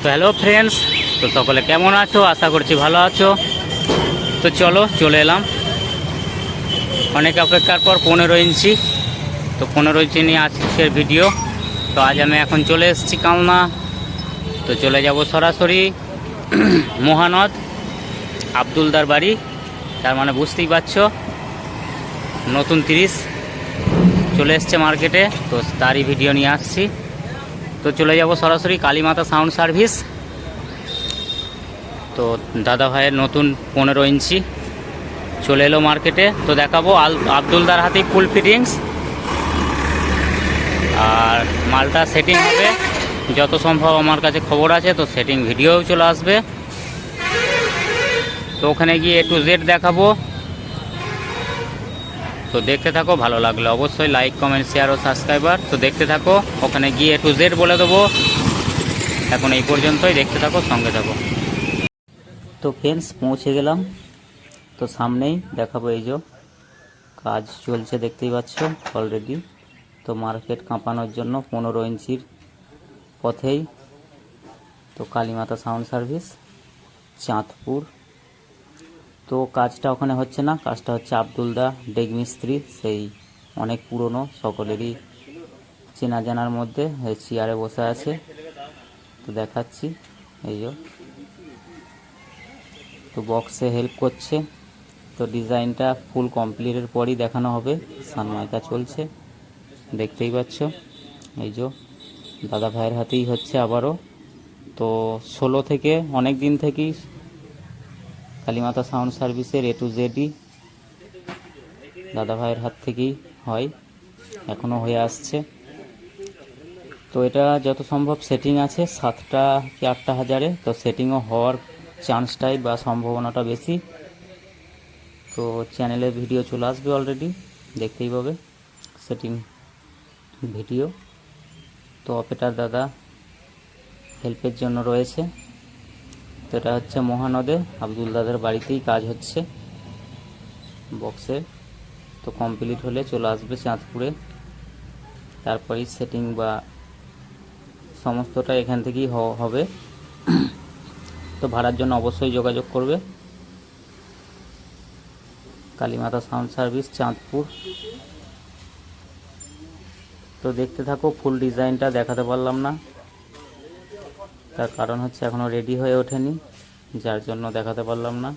তো hello friends তো সকলে কেমন আছো? আশা করছি ভালো আছো। তো চলো, চলে এলাম। অনেক অপেক্ষার পর পনেরো ইঞ্চি। তো পনেরো ইঞ্চি নিয়ে আজকের ভিডিও তো আজ আমি এখন চলে এসেছি কালনা। তো চলে যাব সরাসরি মহানদ আবদুলদার বাড়ি। তার মানে বুঝতেই পারছ, নতুন তিরিশ। চলে এসছে মার্কেটে তো তারই ভিডিও নিয়ে আসছি। তো চলে যাব সরাসরি কালীমাতা সাউন্ড সার্ভিস তো দাদা ভাইয়ের নতুন পনেরো ইঞ্চি চলে এলো মার্কেটে তো দেখাবো আবদুলদার হাতেই ফুল ফিটিংস আর মালটা সেটিং হবে। যত সম্ভব আমার কাছে খবর আছে, তো সেটিং ভিডিওও চলে আসবে। তো ওখানে গিয়ে এ টু জেড দেখাবো। তো দেখতে থাকো, ভালো লাগলে অবশ্যই লাইক কমেন্ট শেয়ার ও সাবস্ক্রাইবার তো দেখতে থাকো, ওখানে গিয়ে টু জেড বলে দেবো। এখন এই পর্যন্তই, দেখতে থাকো, সঙ্গে থাকো। তো ফ্রেন্ডস পৌঁছে গেলাম। তো সামনেই দেখাবো এই যে কাজ চলছে, দেখতেই পাচ্ছ অলরেডি তো মার্কেট কাঁপানোর জন্য পনেরো ইঞ্চির পথেই। তো কালীমাতা সাউন্ড সার্ভিস চাঁদপুর। তো কাজটা ওখানে হচ্ছে না, কাজটা হচ্ছে আবদুলদা ডেগ মিস্ত্রি, সেই অনেক পুরনো, সকলেরই চেনা জানার মধ্যে চেয়ারে বসে আছে। তো দেখাচ্ছি, এই তো বক্সে হেল্প করছে। তো ডিজাইনটা ফুল কমপ্লিটের পরই দেখানো হবে, সানমাইকা চলছে। দেখতেই পাচ্ছ, এই যে, দাদা ভাইয়ের হাতেই হচ্ছে আবারও। তো ষোলো থেকে, অনেক দিন থেকেই কালীমাতা সাউন্ড সার্ভিসের এ টু জেডই দাদা ভাইয়ের হাত থেকেই হয় এখনও হয়ে আসছে। তো এটা যত সম্ভব সেটিং আছে, সাতটা কি আটটা হাজারে, তো সেটিংও হওয়ার চান্সটাই বা সম্ভাবনাটা বেশি। তো চ্যানেলে ভিডিও চলে আসবে অলরেডি দেখতেই পাবে সেটিং ভিডিও তো অপেটার দাদা হেল্পের জন্য রয়েছে। তো এটা হচ্ছে মহানদে। আব্দুল দাদার বাড়িতেই কাজ হচ্ছে। বক্সে তো কমপ্লিট হলে চলে আসবে চাঁদপুরে। তারপরেই সেটিং বা সমস্তটা এখান থেকেই হবে। তো ভাড়ার জন্য অবশ্যই যোগাযোগ করবে। Kalimata sound service, Chandpur. তো দেখতে থাকো, ফুল ডিজাইনটা দেখাতে পারলাম না। তার কারণ হচ্ছে এখনও রেডি হয়ে ওঠেনি, যার জন্য দেখাতে পারলাম না।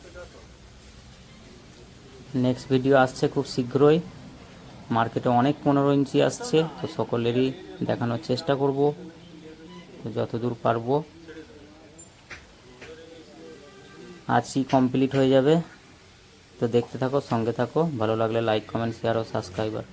নেক্সট ভিডিও আসছে খুব শীঘ্রই। মার্কেটে অনেক পনেরো ইঞ্চি আসছে, তো সকলেরই দেখানোর চেষ্টা করব। যতদূর পারব। আজই কমপ্লিট হয়ে যাবে, তো দেখতে থাকো, সঙ্গে থাকো। ভালো লাগলে লাইক কমেন্ট শেয়ার ও সাবস্ক্রাইবার